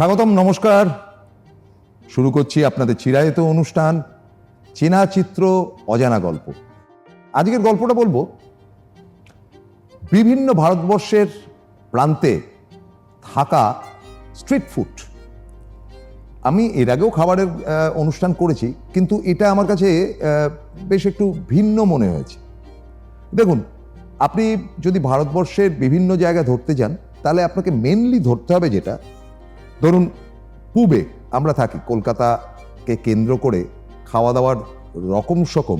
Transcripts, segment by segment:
স্বাগতম, নমস্কার। শুরু করছি আপনাদের চিরায়ত অনুষ্ঠান, চেনা চিত্র, অজানা গল্প। আজকের গল্পটা বলব, বিভিন্ন ভারতবর্ষের প্রান্তে থাকা স্ট্রিট ফুড। আমি এর আগেও খাবারের অনুষ্ঠান করেছি, কিন্তু এটা আমার কাছে বেশ একটু ভিন্ন মনে হয়েছে। দেখুন, আপনি যদি ভারতবর্ষের বিভিন্ন জায়গা ধরতে যান, তাহলে আপনাকে মেনলি ধরতে হবে যেটা ধরুন, পূবে আমরা থাকি, কলকাতাকে কেন্দ্র করে খাওয়া দাওয়ার রকম সকম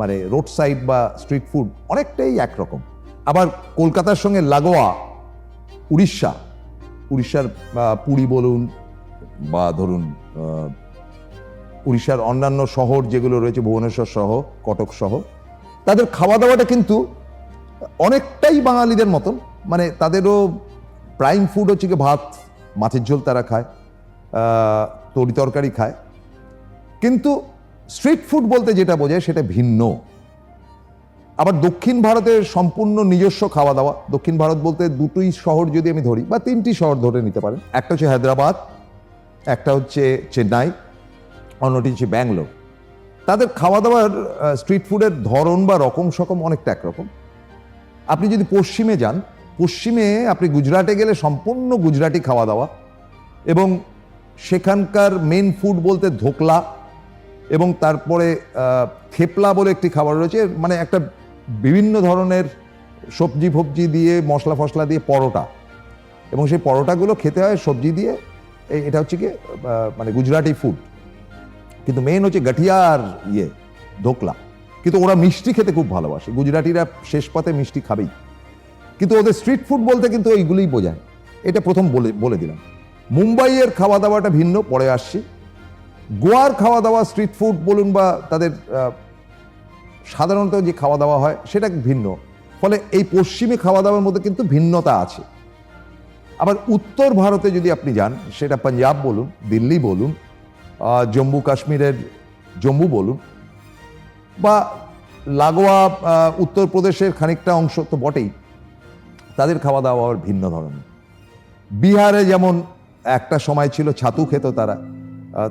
মানে রোড সাইড বা স্ট্রিট ফুড অনেকটাই একরকম। আবার কলকাতার সঙ্গে লাগোয়া, উড়িষ্যা, উড়িষ্যার পুরী বলুন বা ধরুন উড়িষ্যার অন্যান্য শহর যেগুলো রয়েছে, ভুবনেশ্বর সহ, কটক সহ, তাদের খাওয়া দাওয়াটা কিন্তু অনেকটাই বাঙালিদের মতন। মানে তাদেরও প্রাইম ফুড হচ্ছে কি ভাত মাছের ঝোল তারা খায় তরি তরকারি খায়। কিন্তু স্ট্রিট ফুড বলতে যেটা বোঝায় সেটা ভিন্ন। আবার দক্ষিণ ভারতের সম্পূর্ণ নিজস্ব খাওয়া দাওয়া দক্ষিণ ভারত বলতে দুটোই শহর যদি আমি ধরি, বা তিনটি শহর ধরে নিতে পারেন। একটা হচ্ছে হায়দ্রাবাদ, একটা হচ্ছে চেন্নাই, অন্যটি হচ্ছে ব্যাঙ্গালোর। তাদের খাওয়া দাওয়ার স্ট্রিট ফুডের ধরন বা রকম সকম অনেকটা একরকম। আপনি যদি পশ্চিমে যান পশ্চিমে আপনি গুজরাটে গেলে সম্পূর্ণ গুজরাটি খাওয়া দাওয়া এবং সেখানকার মেন ফুড বলতে ধোকলা এবং তারপরে থেপলা বলে একটি খাবার রয়েছে। মানে একটা বিভিন্ন ধরনের সবজি ফবজি দিয়ে, মশলা ফসলা দিয়ে পরোটা। এবং সেই পরোটাগুলো খেতে হয় সবজি দিয়ে। এটা হচ্ছে কি মানে গুজরাটি ফুড কিন্তু মেন হচ্ছে গাঠিয়ার ইয়ে ধোকলা। কিন্তু ওরা মিষ্টি খেতে খুব ভালোবাসে। গুজরাটিরা শেষ পাতে মিষ্টি খাবেই। কিন্তু ওদের স্ট্রিট ফুড বলতে কিন্তু এইগুলোই বোঝায়। এটা প্রথম বলে বলে দিলাম। মুম্বাইয়ের খাওয়া দাওয়াটা ভিন্ন, পরে আসছি। গোয়ার খাওয়া দাওয়া স্ট্রিট ফুড বলুন বা তাদের সাধারণত যে খাওয়া দাওয়া হয়, সেটা ভিন্ন। ফলে এই পশ্চিমী খাওয়া দাওয়ার মধ্যে কিন্তু ভিন্নতা আছে। আবার উত্তর ভারতে যদি আপনি যান, সেটা পাঞ্জাব বলুন, দিল্লি বলুন জম্মু কাশ্মীরের জম্মু বলুন, বা লাগোয়া উত্তরপ্রদেশের খানিকটা অংশ তো বটেই। তাদের খাওয়া দাওয়া আবার ভিন্ন ধরনের। বিহারে যেমন একটা সময় ছিল ছাতু খেত তারা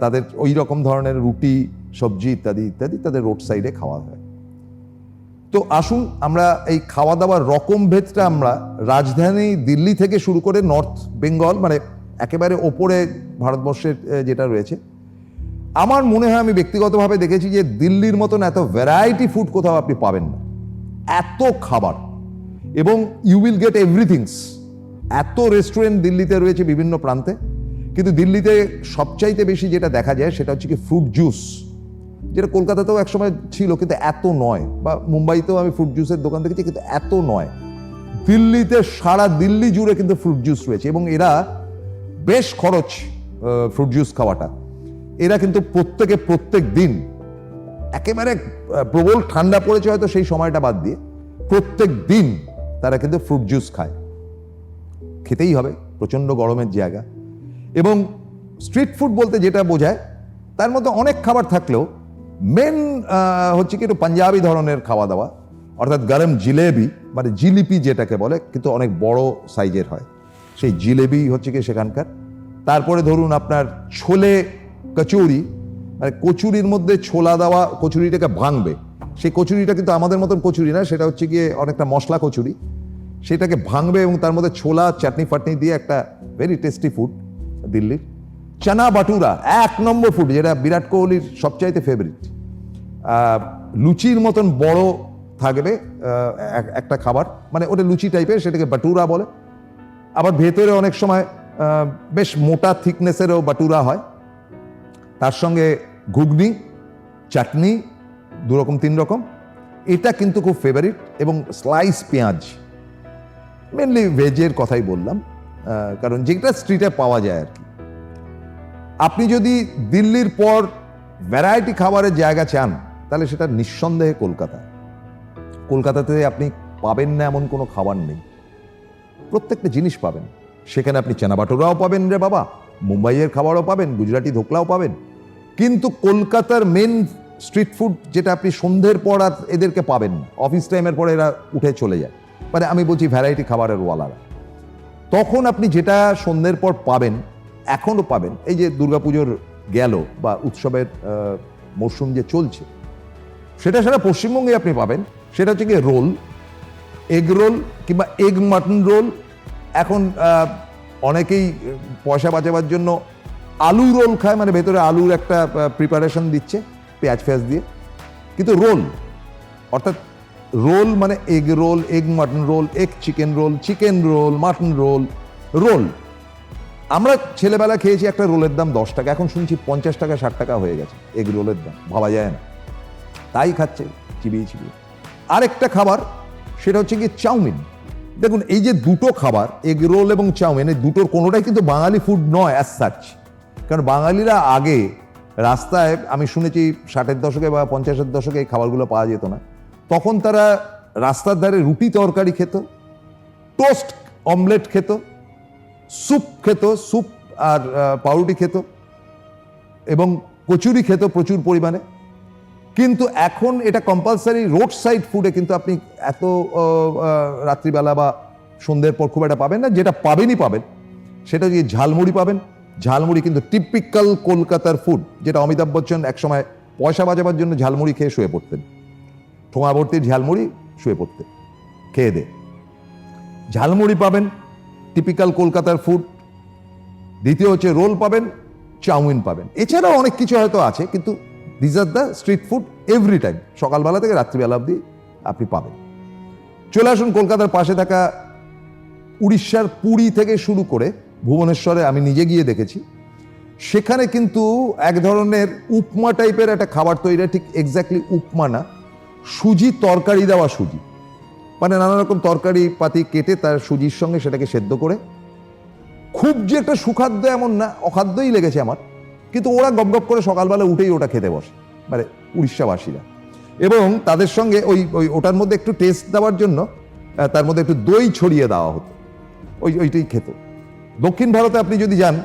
তাদের ওই রকম ধরনের রুটি, সবজি ইত্যাদি ইত্যাদি তাদের রোড সাইডে খাওয়া হয়। তো আসুন আমরা এই খাওয়া দাওয়ার রকম ভেদটা আমরা রাজধানী দিল্লি থেকে শুরু করে নর্থ বেঙ্গল মানে একেবারে ওপরে ভারতবর্ষের যেটা রয়েছে, আমার মনে হয় আমি ব্যক্তিগতভাবে দেখেছি যে দিল্লির মতন এত ভ্যারাইটি ফুড কোথাও আপনি পাবেন না। এত খাবার। এবং ইউ উইল গেট এভরিথিংস এত রেস্টুরেন্ট দিল্লিতে রয়েছে বিভিন্ন প্রান্তে, কিন্তু দিল্লিতে সবচাইতে বেশি যেটা দেখা যায় সেটা হচ্ছে কি ফ্রুট জুস যেটা কলকাতাতেও একসময় ছিল, কিন্তু এত নয়, বা মুম্বাইতেও আমি ফ্রুট জুসের দোকান দেখেছি, কিন্তু এত নয়। দিল্লিতে সারা দিল্লি জুড়ে কিন্তু ফ্রুট জুস রয়েছে, এবং এরা বেশ খরচ ফ্রুট জুস খাওয়াটা। এরা কিন্তু প্রত্যেকে প্রত্যেক দিন, একেবারে প্রবল ঠান্ডা পড়েছে হয়তো সেই সময়টা বাদ দিয়ে, প্রত্যেক দিন তারা কিন্তু ফ্রুট জুস খায়। খেতেই হবে, প্রচণ্ড গরমের জায়গা। এবং স্ট্রিট ফুড বলতে যেটা বোঝায়, তার মধ্যে অনেক খাবার থাকলেও মেন হচ্ছে কি একটু পাঞ্জাবি ধরনের খাওয়া দাওয়া অর্থাৎ গরম জিলেবি মানে জিলিপি যেটাকে বলে, কিন্তু অনেক বড় সাইজের হয়। সেই জিলেবি হচ্ছে কি সেখানকার। তারপরে ধরুন আপনার ছোলে কচুরি মানে কচুরির মধ্যে ছোলা দেওয়া কচুরিটাকে ভাঙবে। সেই কচুরিটা কিন্তু আমাদের মতন কচুরি না, সেটা হচ্ছে গিয়ে অনেকটা মশলা কচুরি। সেটাকে ভাঙবে এবং তার মধ্যে ছোলা, চাটনি ফাটনি দিয়ে একটা ভেরি টেস্টি ফুড দিল্লির। চানা বাটুরা, এক নম্বর ফুড যেটা বিরাট কোহলির সবচাইতে ফেভারিট লুচির মতন বড় থাকবে একটা খাবার। মানে ওটা লুচি টাইপের সেটাকে বাটুরা বলে। আবার ভেতরে অনেক সময় বেশ মোটা থিকনেসেরও বাটুরা হয়। তার সঙ্গে ঘুগনি, চাটনি দু রকম তিন রকম। এটা কিন্তু খুব ফেভারিট এবং স্লাইস পেঁয়াজ। মেনলি ভেজের কথাই বললাম কারণ যেটা স্ট্রিটে পাওয়া যায় আর কি। আপনি যদি দিল্লির পর ভ্যারাইটি খাবারের জায়গা চান, তাহলে সেটা নিঃসন্দেহে কলকাতা। কলকাতাতে আপনি পাবেন না এমন কোনো খাবার নেই। প্রত্যেকটা জিনিস পাবেন। সেখানে আপনি চেনা বাটুরাও পাবেন রে বাবা, মুম্বাইয়ের খাবারও পাবেন, গুজরাটি ধোকলাও পাবেন। কিন্তু কলকাতার মেন স্ট্রিট ফুড যেটা আপনি সন্ধ্যের পর আর এদেরকে পাবেন অফিস টাইমের পরে এরা উঠে চলে যায়। মানে আমি বলছি ভ্যারাইটি খাবারের ওয়ালারা। তখন আপনি যেটা সন্ধ্যের পর পাবেন, এখনও পাবেন, এই যে দুর্গাপুজোর গেল বা উৎসবের মরশুম যে চলছে, সেটা সারা পশ্চিমবঙ্গে আপনি পাবেন, সেটা হচ্ছে গিয়ে রোল এগ রোল কিংবা এগ মাটন রোল এখন অনেকেই পয়সা বাঁচাবার জন্য আলু রোল খায় মানে ভেতরে আলুর একটা প্রিপারেশন দিচ্ছে পেঁয়াজ ফেঁয়াজ দিয়ে। কিন্তু রোল অর্থাৎ রোল মানে egg roll, egg mutton roll, egg chicken roll chicken roll, mutton roll roll. আমরা ছেলেবেলা খেয়েছি একটা রোলের দাম দশ টাকা, এখন শুনছি পঞ্চাশ টাকা, ষাট টাকা হয়ে গেছে এগ রোলের দাম, ভাবা যায় না। তাই খাচ্ছে, চিবিয়ে চিবিয়ে। আরেকটা খাবার, সেটা হচ্ছে কি চাউমিন। দেখুন, এই যে দুটো খাবার, এগ রোল এবং চাউমিন, এই দুটোর কোনোটাই কিন্তু বাঙালি ফুড নয় অ্যাজ সাচ কারণ বাঙালিরা আগে রাস্তায়, আমি শুনেছি ষাটের দশকে বা পঞ্চাশের দশকে এই খাবারগুলো পাওয়া যেত না। তখন তারা রাস্তার ধারে রুটি তরকারি খেত, টোস্ট অমলেট খেত, স্যুপ খেত, স্যুপ আর পাউরুটি খেত এবং কচুরি খেত প্রচুর পরিমাণে। কিন্তু এখন এটা কম্পালসারি রোড সাইড ফুডে কিন্তু আপনি এত রাত্রিবেলা বা সন্ধ্যের পর খুব একটা পাবেন না। যেটা পাবেনই পাবেন, সেটা যে ঝালমুড়ি পাবেন। ঝালমুড়ি কিন্তু টিপিক্যাল কলকাতার ফুড যেটা অমিতাভ বচ্চন একসময় পয়সা বাজাবার জন্য ঝালমুড়ি খেয়ে শুয়ে পড়তেন। ঠোঙা ভর্তি ঝালমুড়ি শুয়ে পড়তে। খেয়ে দে। ঝালমুড়ি পাবেন টিপিক্যাল কলকাতার ফুড দ্বিতীয় হচ্ছে রোল পাবেন, চাউমিন পাবেন। এছাড়াও অনেক কিছু হয়তো আছে, কিন্তু this are the street food every time সকালবেলা থেকে রাত্রিবেলা অবধি আপনি পাবেন। চলে আসুন কলকাতার পাশে থাকা উড়িষ্যার পুরী থেকে শুরু করে ভুবনেশ্বরে, আমি নিজে গিয়ে দেখেছি। সেখানে কিন্তু এক ধরনের উপমা টাইপের একটা খাবার তৈরি ঠিক এক্স্যাক্টলি উপমা না। সুজি তরকারি দেওয়া সুজি। মানে নানা রকম তরকারি পাতি কেটে তার সুজির সঙ্গে সেটাকে সেদ্ধ করে, খুব যে একটা সুখাদ্য এমন না, অখাদ্যই লেগেছে আমার। কিন্তু ওরা গপ গপ করে সকালবেলা উঠেই ওটা খেতে বসে মানে উড়িষ্যাবাসীরা। এবং তাদের সঙ্গে ওই ওই ওটার মধ্যে একটু টেস্ট দেওয়ার জন্য তার মধ্যে একটু দই ছড়িয়ে দেওয়া হতো। ওই, ওইটাই খেত। দক্ষিণ ভারতে আপনি যদি যান,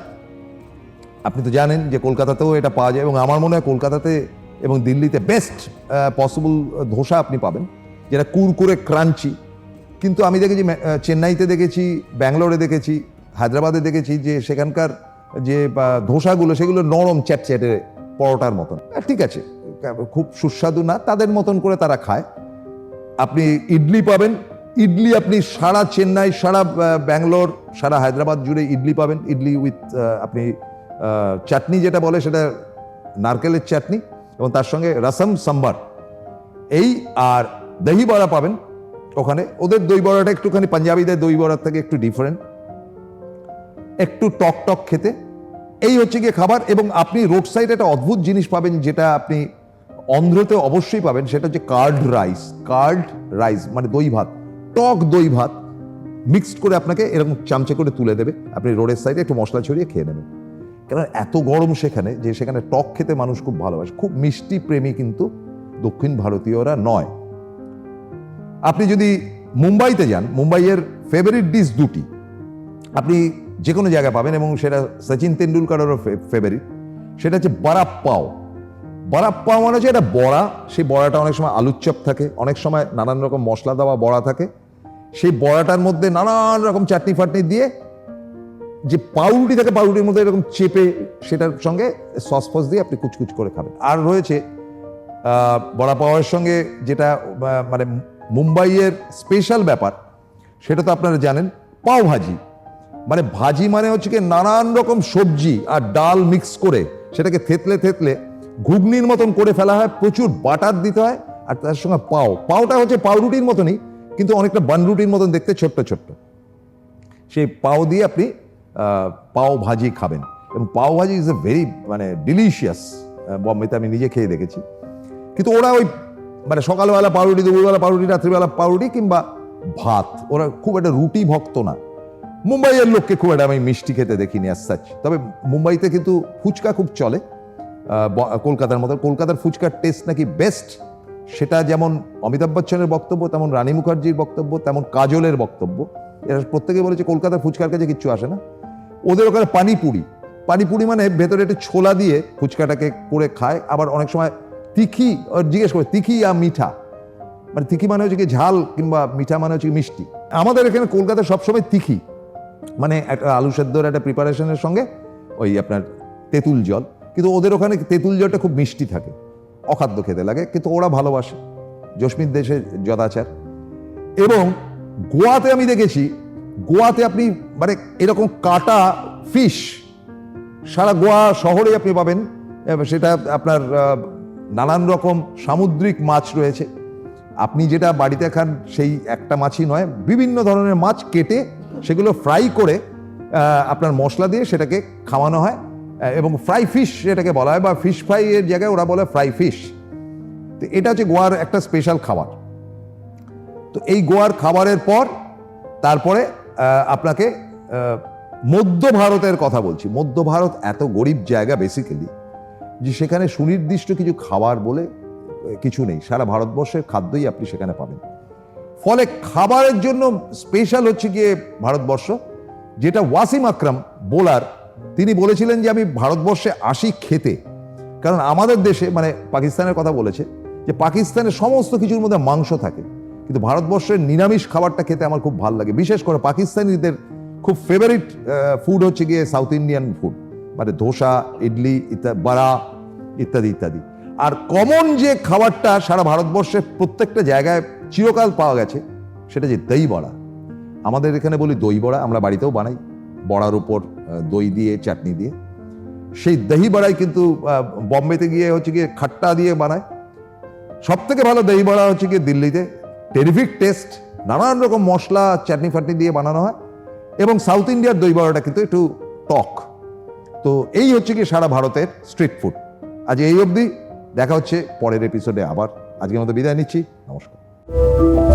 আপনি তো জানেন যে কলকাতাতেও এটা পাওয়া যায় এবং আমার মনে হয় কলকাতাতে এবং দিল্লিতে বেস্ট পসিবল ধোসা আপনি পাবেন, যেটা কুরকুরে ক্রাঞ্চি কিন্তু আমি দেখেছি চেন্নাইতে দেখেছি, ব্যাঙ্গালোরে দেখেছি, হায়দ্রাবাদে দেখেছি যে সেখানকার যে ধোসাগুলো, সেগুলো নরম চ্যাটচ্যাটে পরোটার মতন। ঠিক আছে, খুব সুস্বাদু না, তাদের মতন করে তারা খায়। আপনি ইডলি পাবেন, ইডলি আপনি সারা চেন্নাই, সারা ব্যাঙ্গালোর, সারা হায়দ্রাবাদ জুড়ে ইডলি পাবেন। ইডলি উইথ আপনি চাটনি যেটা বলে সেটা নারকেলের চাটনি। এবং তার সঙ্গে রসম সাম্বার। এই আর দহি বড়া পাবেন ওখানে। ওদের দই বড়াটা একটুখানি, পাঞ্জাবিদের দই বড়ার থেকে একটু ডিফারেন্ট একটু টক টক খেতে। এই হচ্ছে গিয়ে খাবার এবং আপনি রোড সাইডে একটা অদ্ভুত জিনিস পাবেন যেটা আপনি অন্ধ্রতে অবশ্যই পাবেন। সেটা হচ্ছে কার্ড রাইস কার্ড রাইস মানে দই ভাত। টক দই ভাত মিক্সড করে আপনাকে এরকম চামচে করে তুলে দেবে। আপনি রোডের সাইডে একটু মশলা ছড়িয়ে খেয়ে নেবেন। কেন এত গরম সেখানে যে সেখানে টক খেতে মানুষ খুব ভালোবাসে। খুব মিষ্টি প্রেমী কিন্তু দক্ষিণ ভারতীয়রা নয়। আপনি যদি মুম্বাইতে যান, মুম্বাইয়ের ফেভারিট ডিশ দুটি। আপনি যে কোনো জায়গায় পাবেন এবং সেটা সচিন তেন্ডুলকারেরও ফেভারিট সেটা হচ্ছে বারাপ পাও। বারাপ পাও মানে হচ্ছে এটা বড়া। সেই বড়াটা অনেক সময় আলুর চপ থাকে, অনেক সময় নানান রকম মশলা দেওয়া বড়া থাকে। সেই বড়াটার মধ্যে নানান রকম চাটনি ফাটনি দিয়ে যে পাউরুটি থাকে, পাউরুটির মধ্যে এরকম চেপে সেটার সঙ্গে সস ফস দিয়ে আপনি কুচকুচ করে খাবেন। আর রয়েছে বড়া পাওয়ার সঙ্গে যেটা মানে মুম্বাইয়ের স্পেশাল ব্যাপার, সেটা তো আপনারা জানেন, পাও ভাজি। মানে ভাজি মানে হচ্ছে কি নানান রকম সবজি আর ডাল মিক্স করে সেটাকে থেতলে থেতলে ঘুগনির মতন করে ফেলা হয়, প্রচুর বাটার দিতে হয়, আর তার সঙ্গে পাও। পাওটা হচ্ছে পাউরুটির মতনই, কিন্তু অনেকটা বানরুটির মতন দেখতে ছোট্ট ছোট্ট। সেই পাও দিয়ে আপনি পাও ভাজি খাবেন। এবং pav bhaji is a very মানে ডিলিশিয়াস বম্বেতে আমি নিজে খেয়ে দেখেছি। কিন্তু ওরা ওই মানে সকালবেলা পাউরুটি, দুপুরবেলা পাউরুটি, রাত্রিবেলা পাউরুটি কিংবা ভাত, ওরা খুব একটা রুটি ভক্ত না। মুম্বাইয়ের লোককে খুব একটা আমি মিষ্টি খেতে দেখিনি as such তবে মুম্বাইতে কিন্তু ফুচকা খুব চলে। কলকাতার মতো, কলকাতার ফুচকার টেস্ট নাকি বেস্ট সেটা যেমন অমিতাভ বচ্চনের বক্তব্য, তেমন রানী মুখার্জির বক্তব্য, তেমন কাজলের বক্তব্য। এরা প্রত্যেকে বলেছে কলকাতার ফুচকার কাছে কিচ্ছু আসে না। ওদের ওখানে পানিপুরি। পানিপুরি মানে ভেতরে একটু ছোলা দিয়ে ফুচকাটাকে করে খায়, আবার অনেক সময় তিখি জিজ্ঞেস করে, তিখি আর মিঠা। মানে তিখি মানে হচ্ছে কি ঝাল কিংবা মিঠা মানে হচ্ছে মিষ্টি। আমাদের এখানে কলকাতায় সবসময় তিখি। মানে একটা আলু সেদ্ধর একটা প্রিপারেশনের সঙ্গে ওই আপনার তেঁতুল জল। কিন্তু ওদের ওখানে তেঁতুল জলটা খুব মিষ্টি থাকে। অখাদ্য খেতে লাগে, কিন্তু ওরা ভালোবাসে। জসমিন দেশে যদাচার এবং গোয়াতে আমি দেখেছি গোয়াতে আপনি মানে এরকম কাটা ফিশ সারা গোয়া শহরে আপনি পাবেন। সেটা আপনার নানান রকম সামুদ্রিক মাছ রয়েছে। আপনি যেটা বাড়িতে খান সেই একটা মাছই নয়, বিভিন্ন ধরনের মাছ কেটে সেগুলো ফ্রাই করে আপনার মশলা দিয়ে সেটাকে খাওয়ানো হয়। এবং ফ্রাই ফিশ সেটাকে বলা হয় বা ফিশ ফ্রাই এর জায়গায় ওরা বলে ফ্রাই ফিশ তো এটা হচ্ছে গোয়ার একটা স্পেশাল খাবার। তো এই গোয়ার খাবারের পর, তারপরে আপনাকে মধ্য ভারতের কথা বলছি। মধ্য ভারত এত গরিব জায়গা বেসিক্যালি যে সেখানে সুনির্দিষ্ট কিছু খাবার বলে কিছু নেই। সারা ভারতবর্ষের খাদ্যই আপনি সেখানে পাবেন। ফলে খাবারের জন্য স্পেশাল হচ্ছে গিয়ে ভারতবর্ষ, যেটা ওয়াসিম আকরাম বোলার, তিনি বলেছিলেন যে আমি ভারতবর্ষে আসি খেতে। কারণ আমাদের দেশে মানে পাকিস্তানের কথা বলেছে, যে পাকিস্তানের সমস্ত কিছুর মধ্যে মাংস থাকে। কিন্তু ভারতবর্ষের নিরামিষ খাবারটা খেতে আমার খুব ভালো লাগে। বিশেষ করে পাকিস্তানিদের খুব ফেভারিট ফুড হচ্ছে গিয়ে সাউথ ইন্ডিয়ান ফুড মানে ধোসা, ইডলি ইত্যাদি বড়া ইত্যাদি ইত্যাদি। আর কমন যে খাবারটা সারা ভারতবর্ষের প্রত্যেকটা জায়গায় চিরকাল পাওয়া গেছে, সেটা যে দই বড়া। আমাদের এখানে বলি দই বড়া, আমরা বাড়িতেও বানাই। বড়ার উপর দই দিয়ে, চাটনি দিয়ে। সেই দহি বড়াই কিন্তু বম্বেতে গিয়ে হচ্ছে গিয়ে খাট্টা দিয়ে বানায়। সব থেকে ভালো দহি বড়া হচ্ছে গিয়ে দিল্লিতে। টেরিফিক টেস্ট নানান রকম মশলা, চাটনি ফাটনি দিয়ে বানানো হয়। এবং সাউথ ইন্ডিয়ার দই বড়াটা কিন্তু একটু টক। তো এই হচ্ছে কি সারা ভারতের স্ট্রিট ফুড আজ এই অবধি, দেখা হচ্ছে পরের এপিসোডে আবার। আজকের মতো বিদায় নিচ্ছি। নমস্কার।